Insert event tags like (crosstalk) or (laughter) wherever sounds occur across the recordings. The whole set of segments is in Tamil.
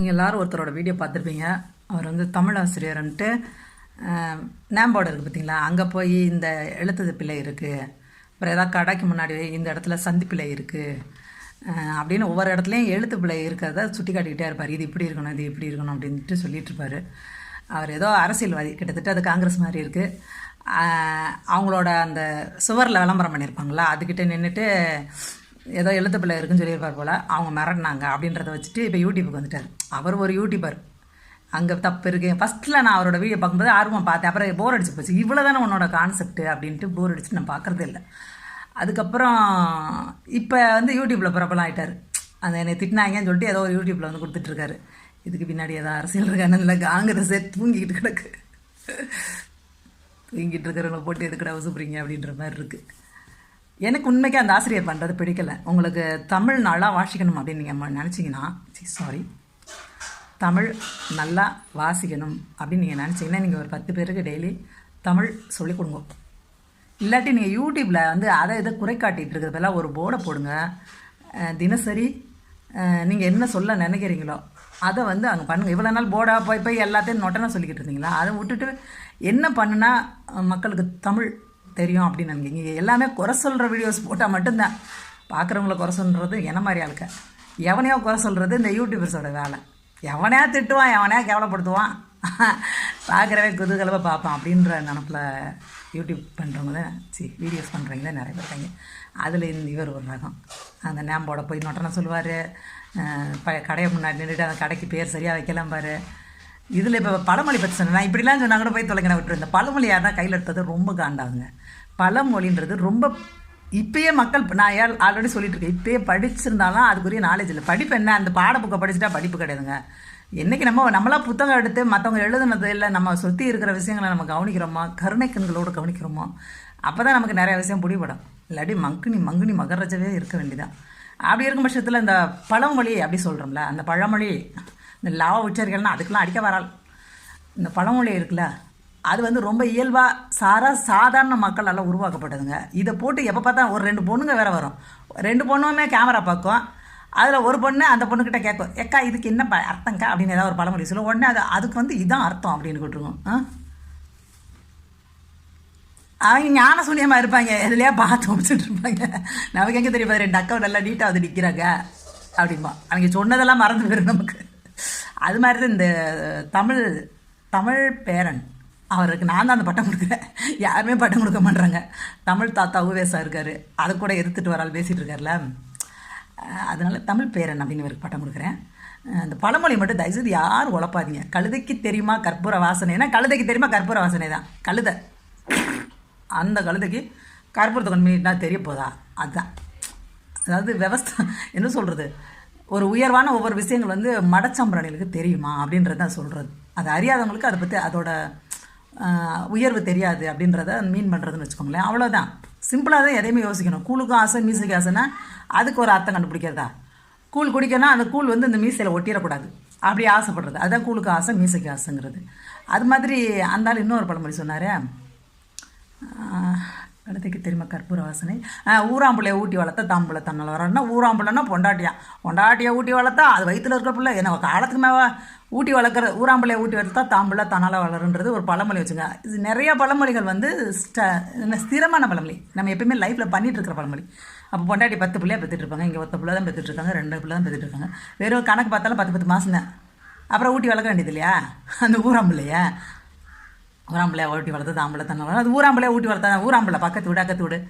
நீங்கள் எல்லாரும் ஒருத்தரோட வீடியோ பார்த்துருப்பீங்க. அவர் வந்து தமிழ் ஆசிரியர்ன்ட்டு நேம்போர்டு இருக்குது பார்த்தீங்களா அங்கே போய் இந்த எழுத்து பிள்ளை இருக்குது அப்புறம் ஏதாவது கடைக்கு முன்னாடி இந்த இடத்துல சந்தி பிள்ளை இருக்குது அப்படின்னு ஒவ்வொரு இடத்துலையும் எழுத்து பிள்ளை இருக்கிறத சுட்டி காட்டிக்கிட்டே இருப்பார். இது இப்படி இருக்கணும் இது இப்படி இருக்கணும் அப்படின்ட்டு சொல்லிட்டு இருப்பார். அவர் ஏதோ அரசியல்வாதி கிட்டத்தட்ட அது காங்கிரஸ் மாதிரி இருக்குது அவங்களோட அந்த சுவரில் விளம்பரம் பண்ணியிருப்பாங்களா அதுக்கிட்ட நின்றுட்டு ஏதோ எழுத்து பிள்ளை இருக்குன்னு சொல்லியிருப்பார் போல் அவங்க மிரட்டினாங்க அப்படின்றத வச்சுட்டு இப்போ யூடியூப்புக்கு வந்துட்டார். அவர் ஒரு யூடியூபர். அங்கே தப்பு இருக்குது ஃபஸ்ட்டில் நான் அவரோட வீடியோ பார்க்கும்போது ஆர்வம் பார்த்தேன். அப்புறம் போர் அடிச்சு போச்சு. இவ்வளோ தானே உன்னோட கான்செப்ட் அப்படின்ட்டு போர் அடிச்சு நான் பார்க்குறது இல்லை. அதுக்கப்புறம் இப்போ வந்து யூடியூப்பில் பிரபலம் ஆகிட்டார் அந்த என்னை திட்டினாங்கன்னு சொல்லிட்டு ஏதோ ஒரு யூடியூப்பில் வந்து கொடுத்துட்ருக்காரு இதுக்கு பின்னாடி ஏதோ அரசியல் இருக்கான்னு இல்லை காங்கிரஸே தூங்கிக்கிட்டு கிடக்கு. தூங்கிட்டு இருக்கிறவங்களை போட்டு எதுக்கடா வசுப்புறீங்க அப்படின்ற மாதிரி இருக்குது எனக்கு உண்மைக்கு அந்த ஆசிரியர் பண்ணுறது பிடிக்கல. உங்களுக்கு தமிழ் நல்லா வாசிக்கணும் அப்படின்னு நீங்கள் நினச்சிங்கன்னா சாரி தமிழ் நல்லா வாசிக்கணும் அப்படின்னு நீங்கள் நினச்சிங்கன்னா நீங்கள் ஒரு பத்து பேருக்கு டெய்லி தமிழ் சொல்லிக் கொடுங்க. இல்லாட்டி நீங்கள் யூடியூப்பில் வந்து அதை இதை குறை காட்டிகிட்டு இருக்கிறதெல்லாம் ஒரு போர்டை போடுங்க. தினசரி நீங்கள் என்ன சொல்ல நினைக்கிறீங்களோ அதை வந்து அங்கே பண்ணுங்கள் இவ்வளோ நாள் போர்டாக போய் போய் எல்லாத்தையும் நொட்டனாக சொல்லிக்கிட்டு இருந்தீங்களா? அதை விட்டுட்டு என்ன பண்ணுனா மக்களுக்கு தமிழ் தெரியும் அப்படின்னு நினைக்கிங்க எல்லாமே குறை சொல்கிற வீடியோஸ் போட்டால் மட்டும்தான். பார்க்குறவங்கள குறை சொல்கிறது என்ன மாதிரி ஆளுக்க? எவனையோ குறை சொல்கிறது இந்த யூடியூபர்ஸோட வேலை. எவனையா திட்டுவான் எவனையா கேவலப்படுத்துவான். (laughs) பார்க்குறவே குதூகலமாக பார்ப்பான் அப்படின்ற நினப்பில் யூடியூப் பண்ணுறவங்க தான் சி வீடியோஸ் பண்ணுறவங்களே நிறைய பேர் அதில் இந்த இவர் ஒரு ரகம். அந்த நேம்போட போய் நொட்டனை சொல்லுவார். ப கடையை முன்னாடி நின்றுட்டு அந்த கடைக்கு பேர் சரியாக வைக்கலாம் பாரு. இதில் இப்போ பழமொழி பற்றி சொன்னேன். நான் இப்படிலாம் சொன்னா கூட போய் தொலைங்க விட்டுருந்தேன் பழமொழி பழமொழி யாருன்னா கையில் எடுத்தது ரொம்ப காண்டாகுங்க. பழமொழின்றது ரொம்ப இப்பயே மக்கள் நான் ஏ ஆல்ரெடி சொல்லிட்டு இருக்கேன் இப்பயே படிச்சிருந்தாலும் அதுக்குரிய நாலேஜ் இல்லை. படிப்பு என்ன? அந்த பாட புக்கை படிச்சுட்டா படிப்பு கிடையாதுங்க. என்னைக்கு நம்ம நம்மளா புத்தகம் எடுத்து மற்றவங்க எழுதுனது இல்லை நம்ம சுற்றி இருக்கிற விஷயங்களை நம்ம கவனிக்கிறோமா? கருணை கண்களோடு கவனிக்கிறோமோ? அப்போ தான் நமக்கு நிறைய விஷயம் பிடிபடும். இல்லாட்டி மங்குனி மங்குனி மகராஜாவே இருக்க வேண்டியதான் அப்படி இருக்கும் பட்சத்தில் இந்த பழமொழி அப்படி சொல்கிறோம்ல அந்த பழமொழி இந்த லாவ உச்சரிகள்னா அதுக்கெல்லாம் அடிக்க வரால் இந்த பழமொழி இருக்குல்ல அது வந்து ரொம்ப இயல்பாக சாரா சாதாரண மக்களால் உருவாக்கப்பட்டதுங்க. இதை போட்டு எப்போ பார்த்தா ஒரு ரெண்டு பொண்ணுங்க வேறு வரும். ரெண்டு பொண்ணுமே கேமரா பார்க்கும். அதில் ஒரு பொண்ணு அந்த பொண்ணுக்கிட்ட கேட்கும். எக்கா இதுக்கு என்ன ப- அர்த்தங்க்கா அப்படின்னு ஏதாவது ஒரு பழமொழி சொல்லும். உடனே அது அதுக்கு வந்து இதுதான் அர்த்தம் அப்படின்னு விட்டுருவோம் ஆ? அவங்க ஞான சூன்யமாக இருப்பாங்க. எதுலையா பார்த்து முடிச்சுட்டு இருப்பாங்க. நமக்கு எங்கே தெரியும்? ரெண்டு அக்கா நல்லா நீட்டாக வந்து நிற்கிறாங்க அப்படிம்பா. அவங்க சொன்னதெல்லாம் மறந்து போயிடும் நமக்கு. அது மாதிரி தான் இந்த தமிழ் தமிழ் பேரன். அவருக்கு நான் தான் அந்த பட்டம் கொடுக்குறேன். யாருமே பட்டம் கொடுக்க மாட்றாங்க. தமிழ் தாத்தா உவேசா இருக்கார். அதை கூட எதிர்த்துட்டு வரால் பேசிகிட்டு இருக்கார்ல. அதனால் அதனால தமிழ் பேரன் அப்படின்னு இவருக்கு பட்டம் கொடுக்குறேன். அந்த பழமொழி மட்டும் தயவுசெய்து யாரும் உழப்பாதீங்க கழுதைக்கு தெரியுமா கற்பூர வாசனைனா கழுதைக்கு தெரியுமா கற்பூர வாசனை தான். கழுதை. அந்த கழுதைக்கு கற்பூரத்தை கொண்டு பண்ணிட்டா தெரிய போதா? அதுதான் அதாவது விவஸ்தா என்ன சொல்கிறது ஒரு உயர்வான ஒவ்வொரு விஷயங்கள் வந்து மடச்சம்பிரணிகளுக்கு தெரியுமா அப்படின்றது தான் சொல்கிறது அது அறியாதவங்களுக்கு அதை பற்றி அதோட உயர்வு தெரியாது அப்படின்றத மீன் பண்ணுறதுன்னு வச்சுக்கோங்களேன். அவ்வளோதான் சிம்பிளாக தான் எதையுமே யோசிக்கணும். கூழுக்கும் ஆசை மீசைக்கு ஆசைன்னா அதுக்கு ஒரு அர்த்தம் கண்டுபிடிக்கிறதா? கூழ் குடிக்கணும் அந்த கூழ் வந்து இந்த மீசையில் ஒட்டிடக்கூடாது. அப்படி ஆசைப்படுறது. அதுதான் கூழுக்கு ஆசை மீசைக்கு ஆசைங்கிறது. அது மாதிரி அந்தாலும் இன்னொரு பழமொழி சொன்னார். கழுத்துக்கு தெரியுமா கற்பூர வாசனை? ஊராம்புள்ளைய ஊட்டி வளர்த்தா தாம்புள்ள தன்னால் வரணும்னா ஊராம்புள்ளனா பொண்டாட்டியா? பொண்டாட்டியை ஊட்டி வளர்த்தா அது வயிற்றுல இருக்கிற பிள்ளை. என்ன காலத்துக்கு மேலே ஊட்டி வளர்க்குற ஊராம்புள்ளைய ஊட்டி வளர்த்தா தாம்புள்ள தன்னால் வளருன்றது ஒரு பழமொழி வச்சுங்க. இது நிறைய பழமொழிகள் வந்து ஸ்ட ஸ்திரமான பழமொழி. நம்ம எப்பயுமே லைஃப்பில் பண்ணிகிட்டு இருக்கிற பழமொழி. அப்போ பொண்டாட்டி பத்து பிள்ளையா பெற்றுட்டு இருப்பாங்க. இங்கே ஒத்த பிள்ளை தான் பெற்றுட்டு இருக்காங்க. ரெண்டு பிள்ளை தான் பெற்றுட்டு இருக்காங்க. வெறும் கணக்கு பார்த்தாலும் பத்து பத்து மாதம் தான் அப்புறம் ஊட்டி வளர்க்க வேண்டியது இல்லையா அந்த ஊராம்புள்ளைய. ஊராம்பிள்ளையா ஊட்டி வளர்த்து தாம்பிள்ளை தண்ணி அது ஊராம்பிள்ளையா ஊட்டி வளர்த்தா ஊராம்பிள்ளை பக்கத்து வீடு அக்கத்து வீடு.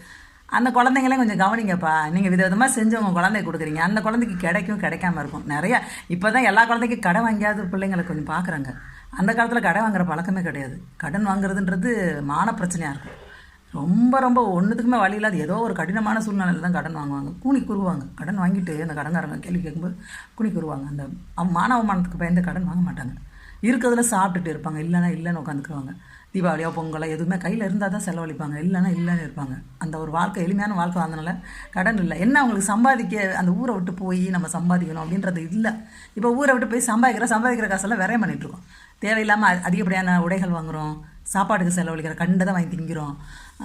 அந்த குழந்தைங்களையும் கொஞ்சம் கவனிங்கப்பா. நீங்கள் விதவிதமாக செஞ்சு உங்கள் குழந்தைய கொடுக்குறீங்க. அந்த குழந்தைக்கு கிடைக்கும் கிடைக்காம இருக்கும். நிறையா இப்போ தான் எல்லா குழந்தைக்கும் கடை வாங்கியாவது பிள்ளைங்களை கொஞ்சம் பார்க்குறாங்க. அந்த காலத்தில் கடை வாங்குற பழக்கமே கிடையாது. கடன் வாங்குறதுன்றது மான பிரச்சனையாக இருக்கும். ரொம்ப ரொம்ப ஒன்றுத்துக்குமே வழி இல்லாத ஏதோ ஒரு கடினமான சூழ்நிலையில் தான் கடன் வாங்குவாங்க. கூணி குருவாங்க. கடன் வாங்கிட்டு அந்த கடன்காரங்க கேள்வி கேட்கும்போது கூணி குருவாங்க. அந்த அவ- மான அவமானத்துக்கு பயந்து கடன் வாங்க மாட்டாங்க. இருக்கிறதுல சாப்பிட்டுட்டு இருப்பாங்க. இல்லைனா இல்லைன்னு உட்காந்துக்குவாங்க. தீபாவளியோ பொங்கலோ எதுவுமே கையில் இருந்தால் தான் செலவழிப்பாங்க. இல்லைனா இல்லைன்னு இருப்பாங்க. அந்த ஒரு வாழ்க்கை எளிமையான வாழ்க்கை வாழ்ந்தனால கடன் இல்லை. என்ன அவங்களுக்கு சம்பாதிக்க அந்த ஊரை விட்டு போய் நம்ம சம்பாதிக்கணும் அப்படின்றது இல்லை. இப்போ ஊரை விட்டு போய் சம்பாதிக்கிற சம்பாதிக்கிற காசெல்லாம் விரைய பண்ணிட்டு இருக்கோம். தேவையில்லாமல் அதிகப்படியான உடைகள் வாங்குகிறோம் சாப்பாட்டுக்கு செலவழிக்கிற கண்டதை வாங்கி திங்கிறோம்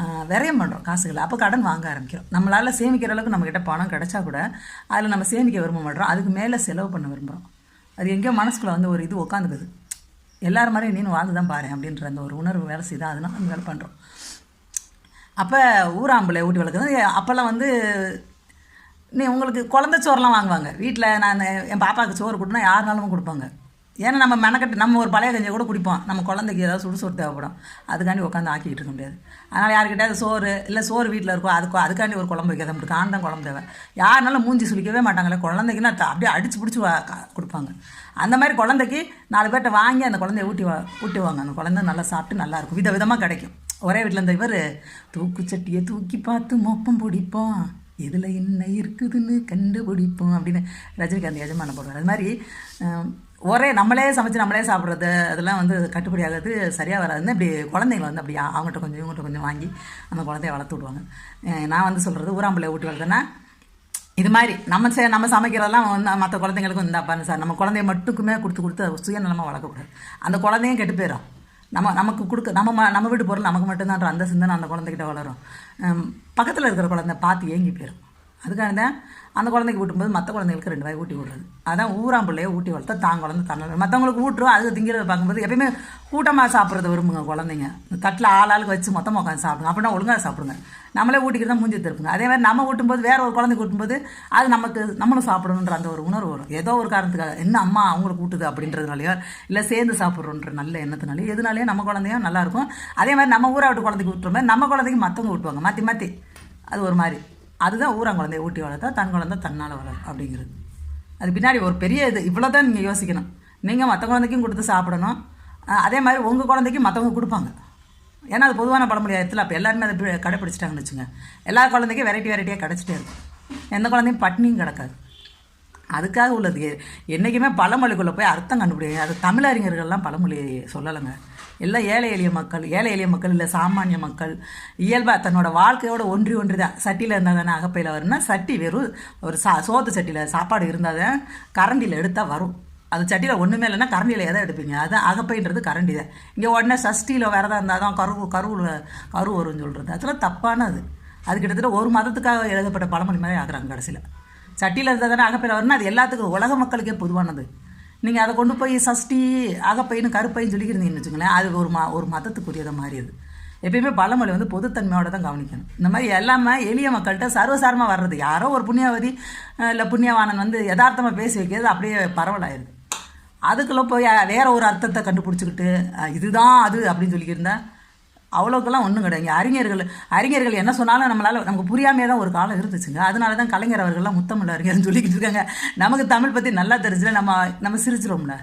ஆஹ் விரயம் பண்ணுறோம் காசுகளை. அப்போ கடன் வாங்க ஆரம்பிக்கிறோம். நம்மளால் சேமிக்கிற அளவுக்கு நம்மக்கிட்ட பணம் கிடைச்சா கூட அதில் நம்ம சேமிக்க விரும்ப மாட்டோம் அதுக்கு மேலே செலவு பண்ண விரும்புகிறோம் அது எங்கேயோ மனசுக்குள்ளே வந்து ஒரு இது உட்காந்துக்குது. எல்லார் மாதிரியும் நீனும் வாழ்ந்து தான் பாரு அப்படின்ற அந்த ஒரு உணர்வு வேலை செய்தா அதனால அந்த வேலை பண்ணுறோம் அப்போ ஊராம்புலை ஊட்டி வளர்க்குறது அப்போல்லாம் வந்து நீ உங்களுக்கு குழந்த சோறுலாம் வாங்குவாங்க. வீட்டில் நான் என் பாப்பாவுக்கு சோறு கொடுத்தா யாருனாலும் கொடுப்பாங்க. ஏன்னா நம்ம மெனக்கட்டு நம்ம ஒரு பழைய கஞ்சியை கூட குடிப்போம். நம்ம குழந்தைக்கு ஏதாவது சுடுசோறு தேவைப்படும். அதுக்காண்டி உட்காந்து ஆக்கிக்கிட்டு இருக்க முடியாது. அதனால் யாருக்கிட்டே சோறு இல்லை சோறு வீட்டில் இருக்கும் அதுக்கு அதுக்காண்டி ஒரு குழம்பு வைக்காத முடியும் ஆண்தான் குழம்பு தேவை. யாருனாலும் மூஞ்சி சுழிக்கவே மாட்டாங்களே குழந்தைக்குன்னா அப்படியே அடிச்சு பிடிச்சி கொடுப்பாங்க. அந்த மாதிரி குழந்தைக்கு நாலு பேர்ட்ட வாங்கி அந்த குழந்தைய ஊட்டி வா ஊட்டுவாங்க அந்த குழந்தை நல்லா சாப்பிட்டு நல்லா இருக்கும். வித விதமாக கிடைக்கும். ஒரே வீட்டில் இந்த இவர் தூக்குச்சட்டியை தூக்கி பார்த்து மொப்பம் பிடிப்போம். இதில் என்ன இருக்குதுன்னு கண்டுபிடிப்போம். அப்படின்னு ரஜினிகாந்த் எஜமான போடுவார். அது மாதிரி ஒரே நம்மளே சமைச்சு நம்மளே சாப்பிட்றது அதெல்லாம் வந்து கட்டுப்படி ஆகிறது சரியாக வராதுன்னு இப்படி குழந்தைங்களை வந்து அப்படியே அவங்ககிட்ட கொஞ்சம் இவங்ககிட்ட கொஞ்சம் வாங்கி அந்த குழந்தைய வளர்த்து விடுவாங்க. நான் வந்து சொல்கிறது ஊராம்பிள்ளை ஊட்டி வளர்த்தேன்னா இது மாதிரி நம்ம சே நம்ம சமைக்கிறதெல்லாம் வந்து மற்ற குழந்தைங்களுக்கும் இந்தாப்பான்னு சார் நம்ம குழந்தைய மட்டுக்குமே கொடுத்து கொடுத்து அது சுயநலமாக வளர்க்கக்கூடாது. அந்த குழந்தையும் கெட்டு போயிடும். நம்ம நமக்கு கொடுக்க நம்ம ம- நம்ம வீட்டு பொருள் நமக்கு மட்டும்தான் அந்த சிந்தனை அந்த குழந்தைகிட்ட வளரும். பக்கத்தில் இருக்கிற குழந்தை பார்த்து ஏங்கி போயிடும். அதுக்காக தான் அந்த குழந்தைக்கு ஊட்டும்போது மற்ற குழந்தைகளுக்கு ரெண்டு வாய் ஊட்டி விடுறது. அதான் ஊராம் பிள்ளைய ஊட்டி வளர்த்தா தான் குழந்தை தன்னால் மற்றவங்களுக்கு ஊட்டுரும் அது திங்கிறத பார்க்கும்போது எப்பயுமே கூட்டமாக சாப்பிட்றத விரும்புங்க குழந்தைங்க. தட்டில் ஆள் ஆளுக்கு வச்சு மொத்தமாக உட்காந்து சாப்பிடுங்க. அப்படின்னா ஒழுங்காக சாப்பிடுங்க. நம்மளே ஊட்டிக்கிறதா மூஞ்சி திருப்புங்க. அதே மாதிரி நம்ம ஊட்டும்போது வேற ஒரு குழந்தைக்கு ஊட்டும்போது அது நமக்கு நம்மளும் சாப்பிடணுன்ற அந்த ஒரு உணர்வு வரும். ஏதோ ஒரு காரணத்துக்காக என்ன அம்மா அவங்களுக்கு ஊட்டுது அப்படின்றதுனாலயோ இல்லை சேர்ந்து சாப்பிட்றோன்ற நல்ல எண்ணத்தினாலையோ எதுனாலையோ நம்ம குழந்தையும் நல்லாயிருக்கும் அதே மாதிரி நம்ம ஊரா விட்டு குழந்தைக்கு ஊட்டுற மாதிரி நம்ம குழந்தைக்கு மற்றவங்க ஊட்டுவாங்க. மாற்றி மாற்றி அது ஒரு மாதிரி. அதுதான் ஊரான் குழந்தைய ஊட்டி வளர்த்தா தன் குழந்தை தன்னால் வளரும் அப்படிங்கிறது. அது பின்னாடி ஒரு பெரிய இது. இவ்வளோ தான் நீங்கள் யோசிக்கணும். நீங்கள் மற்ற குழந்தைக்கும் கொடுத்து சாப்பிடணும். அதே மாதிரி உங்கள் குழந்தைக்கும் மற்றவங்க கொடுப்பாங்க. ஏன்னா அது பொதுவான பழமொழி இடத்துல அப்போ எல்லாருமே அதை கடைப்பிடிச்சிட்டாங்கன்னு வச்சுங்க எல்லா குழந்தைக்கும் வெரைட்டி வெரைட்டியாக கிடச்சிட்டே இருக்கும். எந்த குழந்தையும் பட்னியும் கிடக்காது. அதுக்காக உள்ளது. என்றைக்குமே பழமொழிக்குள்ளே போய் அர்த்தம் கண்டுபிடிங்க அது தமிழறிஞர்கள்லாம் பழமொழி சொல்லலைங்க. எல்லாம் ஏழை எளிய மக்கள் ஏழை எளிய மக்கள் இல்லை சாமானிய மக்கள். இயல்பாக தன்னோட வாழ்க்கையோட ஒன்றி ஒன்றி தான் சட்டியில் இருந்தால் தானே அகப்பையில் வரும்னா சட்டி வெறும் ஒரு சா சோத்து சட்டியில் சாப்பாடு இருந்தால் தான் கரண்டியில் எடுத்தால் வரும். அது சட்டியில் ஒன்றுமே இல்லைன்னா கரண்டியில் எதை எடுப்பீங்க? அதான் அகப்பைன்றது கரண்டி தான் இங்கே உடனே சஷ்டியில் விரதம் இருந்தால் தான் கரு கருவில் கரு வரும்னு சொல்கிறது அதெல்லாம் தப்பானது. அது கிட்டத்தட்ட ஒரு மதத்துக்காக எழுதப்பட்ட பழமொழி மாதிரி ஆகுறாங்க கடைசியில். சட்டியில் இருந்தால் தானே அகப்பையில் வரும்னா அது எல்லாத்துக்கும் உலக மக்களுக்கே பொதுவானது. நீங்கள் அதை கொண்டு போய் சஷ்டி அகப்பைன்னு கருப்பைன்னு சொல்லிக்கிறீங்கன்னு வச்சுக்கோங்களேன் அது ஒரு ம ஒரு மதத்துக்குரியதை மாறியது எப்பயுமே பழமொழி வந்து பொதுத்தன்மையோட தான் கவனிக்கணும். இந்த மாதிரி எல்லாமே எளிய மக்கள்கிட்ட சர்வசாரமாக வர்றது. யாரோ ஒரு புண்ணியவதி இல்லை புண்ணியவானன் வந்து யதார்த்தமாக பேசி வைக்கிறது அப்படியே பரவலாயிருது. அதுக்குள்ளே போய் வேற ஒரு அர்த்தத்தை கண்டுபிடிச்சிக்கிட்டு இதுதான் அது அப்படின்னு சொல்லியிருந்தேன் அவ்வளோக்கெல்லாம் ஒன்றும் கிடையாது. அறிஞர்கள் அறிஞர்கள் என்ன சொன்னாலும் நம்மளால் நமக்கு புரியாமையே தான் ஒரு காலம் இருந்துச்சுங்க. அதனால தான் கலைஞர் அவர்கள்லாம் முத்தமிழ் அறிஞர்னு சொல்லிக்கிட்டு இருக்காங்க. நமக்கு தமிழ் பற்றி நல்லா தெரிஞ்சுல நம்ம நம்ம சிரிச்சிரோம்ல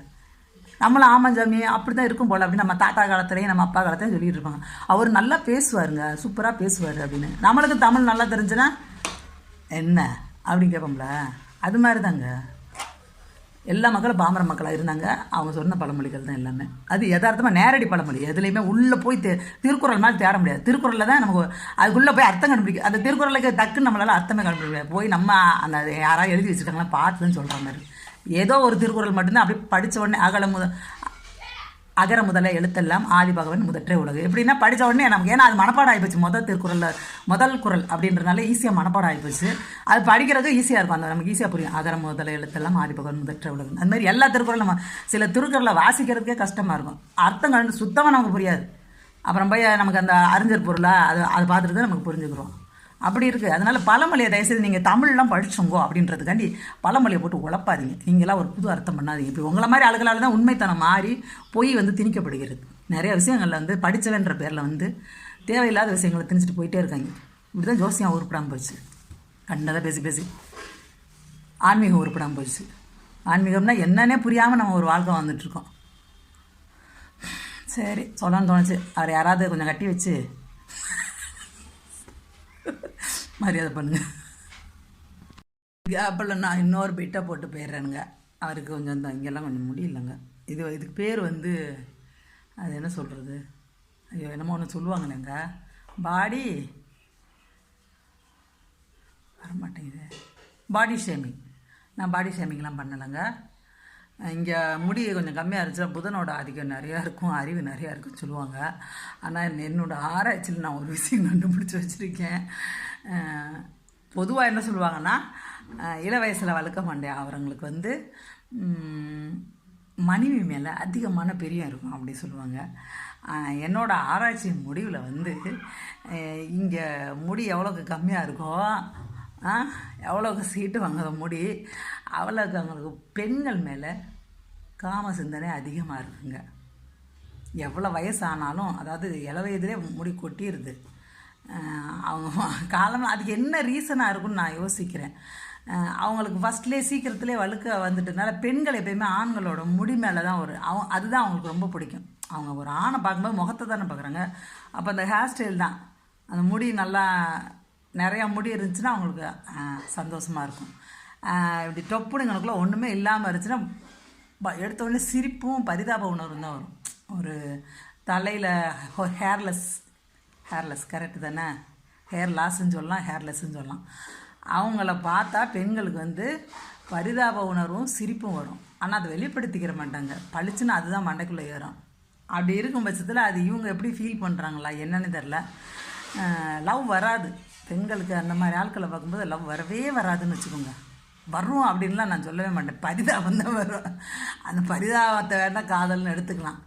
நம்மளும் ஆமாஞ்சாமி அப்படி தான் இருக்கும் போல அப்படின்னு நம்ம தாத்தா காலத்துலேயும் நம்ம அப்பா காலத்தையும் சொல்லிட்டு இருப்பாங்க. அவர் நல்லா பேசுவாருங்க. சூப்பராக பேசுவார் அப்படின்னு. நம்மளுக்கு தமிழ் நல்லா தெரிஞ்சுன்னா என்ன? அப்படின்னு கேட்போம்ல. அது மாதிரி தாங்க எல்லா மக்களும் பாமர மக்களாக இருந்தாங்க. அவங்க சொன்ன பழமொழிகள் தான் எல்லாமே. அது யதார்த்தமாக நேரடி பழமொழி. எதுலேயுமே உள்ளே போய் தே திருக்குறள் மாதிரி தேட முடியாது. திருக்குறளில் தான் நமக்கு அதுக்குள்ளே போய் அர்த்தம் கண்டுபிடிக்கும் அந்த திருக்குறளுக்கு டக்குன்னு நம்மளால அர்த்தமே கண்டுபிடிக்க முடியாது. போய் நம்ம அந்த யாராவது எழுதி வச்சுருக்காங்களா பார்த்துன்னு சொல்கிற மாதிரி. ஏதோ ஒரு திருக்குறள் மட்டும்தான் அப்படியே படித்த உடனே அகல முத அகர முதல எழுத்தெல்லாம் ஆதி பகவன் முதற்றே உலகு. எப்படின்னா படித்த உடனே நமக்கு ஏன்னா அது மனப்பாடம் ஆகிப்போச்சு முதல் திருக்குறளில் முதல் குரல் அப்படின்றனால ஈஸியாக மனப்பாடம் ஆகிப்போச்சு அது படிக்கிறது ஈஸியாக இருக்கும். அந்த நமக்கு ஈஸியாக புரியும். அகர முதல எழுத்தெல்லாம் ஆதி பகவன் முதற்றே உலகு. அந்த மாதிரி எல்லா திருக்குறளும் நம்ம சில திருக்குறளை வாசிக்கிறதுக்கே கஷ்டமாக இருக்கும். அர்த்தம் கண்டு சுத்தமாக நமக்கு புரியாது. அப்புறம் போய் நமக்கு அந்த அறிஞர் பொருளாக அது அதை பார்த்துட்டு தான் நமக்கு புரிஞ்சுக்கிறோம். அப்படி இருக்குது அதனால் பழமொழியை தயவுசெய்து நீங்கள் தமிழ்லாம் படிச்சோங்கோ அப்படின்றதுக்காண்டி பழமொழியை போட்டு உழப்பாதீங்க. நீங்களாம் ஒரு புது அர்த்தம் பண்ணாதீங்க. இப்போ உங்களை மாதிரி ஆளுகளால் தான் உண்மைத்தனம் மாறி பொய் வந்து திணிக்கப்படுகிறது. நிறைய விஷயங்கள்ல வந்து படித்தவன்ற பேரில் வந்து தேவையில்லாத விஷயங்களை திணிச்சிட்டு போயிட்டே இருக்காங்க. இப்படி தான் ஜோசியம் உருப்படாமல் போச்சு. கண்டதாக பேசி பேசி. ஆன்மீகம் உருப்படாமல் போச்சு. ஆன்மீகம்னா என்னன்னே புரியாமல் நம்ம ஒரு வாழ்க்கை வந்துட்டுருக்கோம் சரி சொல்லணும்னு தோணுச்சு. அவர் யாராவது கொஞ்சம் கட்டி வச்சு மரியாதை பண்ணுங்க. கேப்பில் நான் இன்னொரு பிட்டை போட்டு போயிடுறேனுங்க. அவருக்கு கொஞ்சம் இந்த இங்கெல்லாம் கொஞ்சம் முடியலங்க. இது இதுக்கு பேர் வந்து அது என்ன சொல்கிறது ஐயோ என்னமோ ஒன்று சொல்லுவாங்களேங்க. பாடி வரமாட்டேங்குது. பாடி ஷேமிங் நான் பாடி ஷேமிங்லாம் பண்ணலைங்க. இங்கே முடி கொஞ்சம் கம்மியாக இருந்துச்சுன்னா புதனோட ஆதிக்கம் நிறையா இருக்கும் அறிவு நிறையா இருக்குன்னு சொல்லுவாங்க. ஆனால் என்னோடய ஆராய்ச்சியில் நான் ஒரு விஷயம் கண்டுபிடிச்சி வச்சுருக்கேன். பொதுவாக என்ன சொல்லுவாங்கன்னா இள வயசில் வளர்க்க மாட்டேன் அவங்களுக்கு வந்து மனைவி மேலே அதிகமான பிரியம் இருக்கும் அப்படி சொல்லுவாங்க. என்னோடய என்னோட முடிவில் வந்து இங்கே முடி எவ்வளோக்கு கம்மியாக இருக்கோ எவ்வளோக்கு சீட்டு வாங்குற முடி அவ்வளோக்கு அவங்களுக்கு பெண்கள் மேலே காம சிந்தனை அதிகமாக இருக்குங்க. எவ்வளோ வயசானாலும் அதாவது இள வயதிலே முடி கொட்டிடுது அவங்க காலம் அதுக்கு என்ன ரீசனாக இருக்கும்னு நான் யோசிக்கிறேன். அவங்களுக்கு ஃபஸ்ட்லேயே சீக்கிரத்துலேயே வழுக்க வந்துட்டதுனால பெண்கள் எப்பயுமே ஆண்களோட முடி மேலே தான் ஒரு அவங்க அதுதான் அவங்களுக்கு ரொம்ப பிடிக்கும். அவங்க ஒரு ஆணை பார்க்கும்போது முகத்தை தானே பார்க்குறாங்க. அப்போ அந்த ஹேர் ஸ்டைல் தான். அந்த முடி நல்லா நிறையா முடி இருந்துச்சுன்னா அவங்களுக்கு சந்தோஷமாக இருக்கும். இப்படி டொப்புனுங்களுக்குள்ள ஒன்றுமே இல்லாமல் இருந்துச்சுன்னா ப- எடுத்த உடனே சிரிப்பும் பரிதாப உணர்வும் தான் வரும். ஒரு தலையில் ஹேர்லெஸ் ஹேர்லெஸ் கரெக்டு தானே? ஹேர் லாஸ்ன்னு சொல்லலாம் ஹேர்லெஸ்ன்னு சொல்லலாம். அவங்கள பார்த்தா பெண்களுக்கு வந்து பரிதாப உணர்வும் சிரிப்பும் வரும். ஆனால் அதை வெளிப்படுத்திக்கிற மாட்டாங்க. பளிச்சுன்னு அதுதான் மண்டைக்குள்ளே ஏறும். அப்படி இருக்கும் பட்சத்தில் அது இவங்க எப்படி ஃபீல் பண்ணுறாங்களா என்னன்னு தெரில லவ் வராது. பெண்களுக்கு அந்த மாதிரி ஆட்களை பார்க்கும்போது லவ் வரவே வராதுன்னு வச்சுக்கோங்க. வரும் அப்படின்லாம் நான் சொல்லவே மாட்டேன். பரிதாபம் தான் வரும். அந்த பரிதாபத்தை வேணால் காதல்னு எடுத்துக்கலாம்.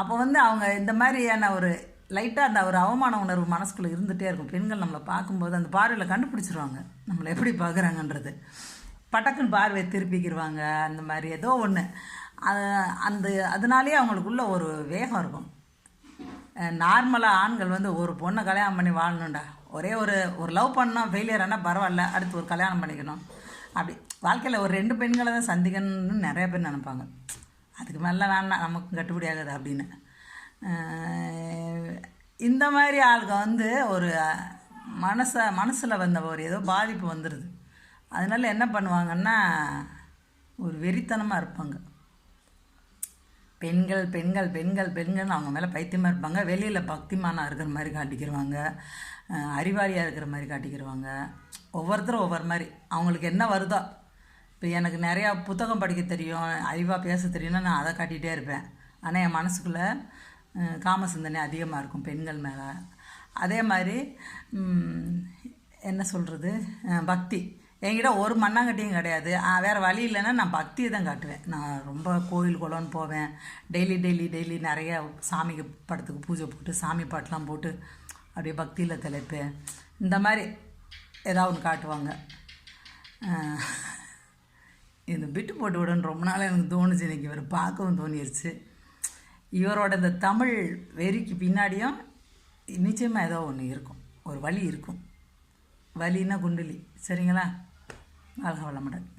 அப்போ வந்து அவங்க இந்த மாதிரியான ஒரு லைட்டாக அந்த ஒரு அவமான உணர்வு மனசுக்குள்ளே இருந்துகிட்டே இருக்கும். பெண்கள் நம்மளை பார்க்கும்போது அந்த பார்வையில் கண்டுபிடிச்சிருவாங்க. நம்மளை எப்படி பார்க்குறாங்கன்றது. பட்டக்குன்னு பார்வையை திருப்பிக்கிடுவாங்க அந்த மாதிரி ஏதோ ஒன்று அந்த அதனாலேயே அவங்களுக்குள்ள ஒரு வேகம் இருக்கும். நார்மலாக ஆண்கள் வந்து ஒரு பொண்ணை கல்யாணம் பண்ணி வாழணும்டா. ஒரே ஒரு ஒரு லவ் பண்ணோம் ஃபெயிலியர் ஆனால் பரவாயில்ல அடுத்து ஒரு கல்யாணம் பண்ணிக்கணும். அப்படி வாழ்க்கையில் ஒரு ரெண்டு பெண்களை தான் சந்திக்கணும்னு நிறைய பேர் நினைப்பாங்க. அதுக்கு மேலே வேணாம் நமக்கு கட்டுப்படி ஆகாது அப்படின்னு. இந்த மாதிரி ஆளுங்க வந்து ஒரு மனசை மனசில் வந்த ஒரு ஏதோ பாதிப்பு வந்துடுது அதனால என்ன பண்ணுவாங்கன்னா ஒரு வெறித்தனமாக இருப்பாங்க. பெண்கள் பெண்கள் பெண்கள் பெண்கள் அவங்க மேலே பைத்தியமாக இருப்பாங்க. வெளியில் பக்திமானாக இருக்கிற மாதிரி காட்டிக்கிடுவாங்க அறிவாளியாக இருக்கிற மாதிரி காட்டிக்கிடுவாங்க ஒவ்வொருத்தரும் ஒவ்வொரு மாதிரி. அவங்களுக்கு என்ன வருதோ. இப்போ எனக்கு நிறையா புத்தகம் படிக்க தெரியும் அறிவாக பேச தெரியும்னா நான் அதை காட்டிகிட்டே இருப்பேன். ஆனால் என் மனசுக்குள்ளே காம சிந்தனை அதிகமாக இருக்கும் பெண்கள் மேலே. அதே மாதிரி என்ன சொல்கிறது பக்தி. என்கிட்ட ஒரு மண்ணாங்கட்டியும் கிடையாது. வேறு வழி இல்லைன்னா நான் பக்தியை தான் காட்டுவேன். நான் ரொம்ப கோயில் குளம்னு போவேன். டெய்லி டெய்லி டெய்லி நிறைய சாமிக்கு படத்துக்கு பூஜை போட்டு சாமி பாட்டெலாம் போட்டு அப்படியே பக்தியில் திளைப்பேன். இந்த மாதிரி ஏதாவது ஒன்று காட்டுவாங்க. இந்த பிட்டு போட்டு விடன்னு ரொம்ப நாள் எனக்கு தோணுச்சு. இன்றைக்கி இவர் பார்க்கவும் தோணிருச்சு. இவரோட இந்த தமிழ் வெறிக்கு பின்னாடியும் நிச்சயமாக ஏதோ ஒன்று இருக்கும். ஒரு வழி இருக்கும். வலின்னா குண்டலி. சரிங்களா? வாழ்க வளமுடன்.